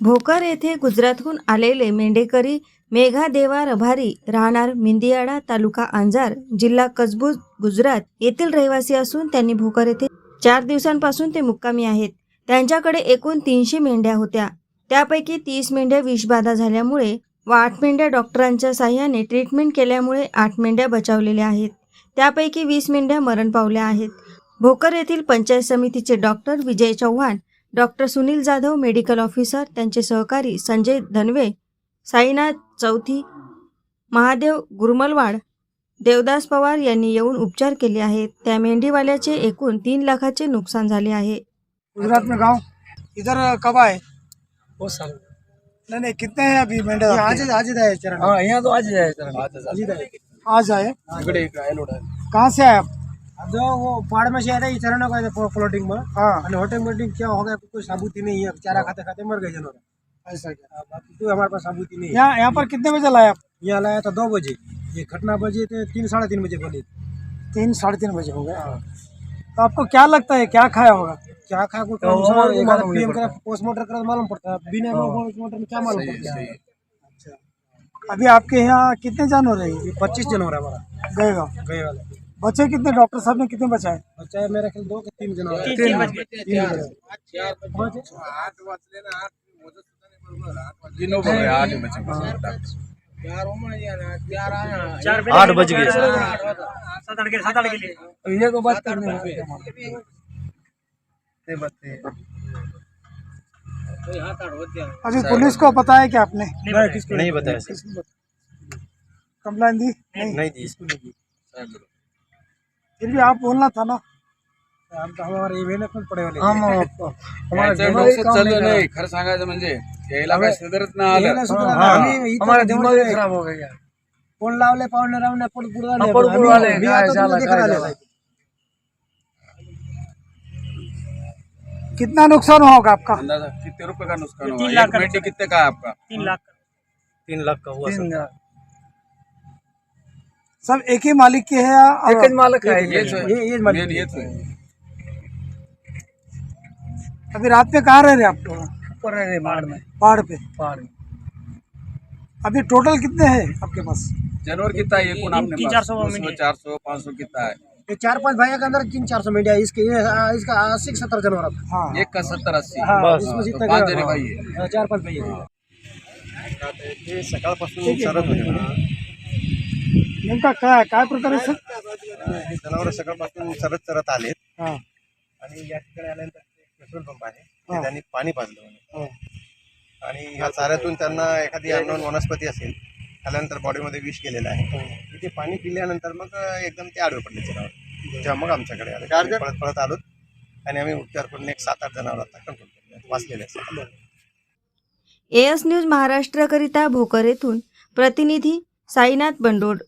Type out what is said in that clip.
भोकर येथे गुजरातहून आलेले मेंढेकरी मेघादेवा रभारी राहणार मिंदियाडा तालुका अंजार जिल्हा कसबूज गुजरात येथील रहिवासी असून त्यांनी भोकर येथे चार दिवसांपासून ते मुक्कामी आहेत. त्यांच्याकडे एकूण तीनशे मेंढ्या होत्या. त्यापैकी तीस मेंढ्या विषबाधा झाल्यामुळे व आठ मेंढ्या डॉक्टरांच्या साह्याने ट्रीटमेंट केल्यामुळे आठ मेंढ्या बचावलेल्या आहेत. त्यापैकी वीस मेंढ्या मरण पावल्या आहेत. भोकर येथील पंचायत समितीचे doctor Vijay Chavan doctor Sunil Jadhav medical officer त्यांचे सहकारी संजय धनवे साईनाथ चौथी महादेव गुरमलवाड देवदास पवार यांनी येऊन उपचार केले आहेत. त्या मेंढीवाल्याचे एकूण तीन लाखाचे नुकसान झाले आहे. गुजरात में गांव? इधर कब आए? बहुत साल नहीं नहीं कितने हैं अभी मेंढे आज आज ही आए चरण। हाँ यहाँ तो आज ही जाए चरण। आज आए इकडे एक आहे लोड आहे कहाँ से आए आप? जो वो पहाड़ में से आया था ये चरण गए थे फ्लोटिंग में। हाँ। और होटिंग वोटिंग क्या हो गया कोई साबुती नहीं है चारा खाते खाते मर गए जानवर ऐसा क्या? बाकी कोई हमारे पास साबुती नहीं है। यहाँ यहाँ पर कितने बजे लाए आप? यहाँ लाया था दो बजे। ये घटना बजे थे तीन साढ़े तीन बजे बनी तीन साढ़े तीन बजे हो गए? तो आपको क्या लगता है क्या खाया होगा? क्या खाया को तो हमारे को मालूम नहीं पीएम का पोस्टमार्टम करा तो मालूम पड़ता है बिना पोस्टमार्टम में क्या मालूम पड़ता है? अभी आपके यहाँ कितने जानवर है? ये पच्चीस जानवर है हमारा। गए गए वाले। बचे कितने? डॉक्टर साहब ने कितने बचाए बचाए मेरे ख्याल दो के तीन है। तीन आठ बजे बज। गए। ये बात करने मालूम ते बात है। अभी पुलिस को बताया क्या आपने? नहीं बताया। कंप्लेन दी नहीं नहीं। दी इसको नहीं दी फिर भी आप बोलना था ना। हम तो हमारे ये पड़े हमारा दिमाग ही काम चालू नहीं नाही खरं सांगायचं म्हणजे यायला काय सुधारत नाही आलं। येणं सुद्धा हाँ, हमारा दिमाग खराब गया कोण लावले पाहुणे रावणे. कितना नुकसान होगा आपका? अंदाज़ा कितने रुपए का नुकसान मेंढी कितने का है आपका? तीन लाख का। हुआ तीन सब एक ही मालिक के है एक ही मालक है येच होय. ये ये मालिक होय. अभी रात में कहाँ रह रहे आप लोग? ऊपर है पहाड़ में। पहाड़ पे? पहाड़ में। अभी टोटल कितने हैं आपके पास? जानवर कितना है ये कौन आपने चार सौ। चार सौ पाँच सौ कितना है। ये चार पाँच भाई के अंदर तीन चार सौ मीडिया इसके ये इसका अस्सी सत्तर जानवर हाँ। एक का सत्तर अस्सी। हाँ, इसमें तो जितना हाँ, चार पाच भाई ते सकाळपासून चरत होते नेमका काय काय प्रकारे सर? हे जनावर सकाळपासून चरत चरत आलेत. हा. आणि या ठिकाणी आल्यानंतर ते पेट्रोल पंप आहे. हा. ते त्यांनी पाणी पाजलं म्हणे. हा. आणि ह्या चाऱ्यातून त्यांना एखादी अननोन वनस्पती असेल आल्यानंतर बॉडीमध्ये विष गेलेलं आहे. ते पाणी पिल्यानंतर मग एकदम ते आडवे पडले जनावर. तेव्हा मग आमच्याकडे आले. आम्ही पळत पळत आलो आणि आम्ही उपचार करून एक सात आठ जनावर आता कंट्रोल केले. वाचलेले आहेत एएस न्यूज महाराष्ट्राकरिता भोकर येथून प्रतिनिधी साईनाथ बंडोड.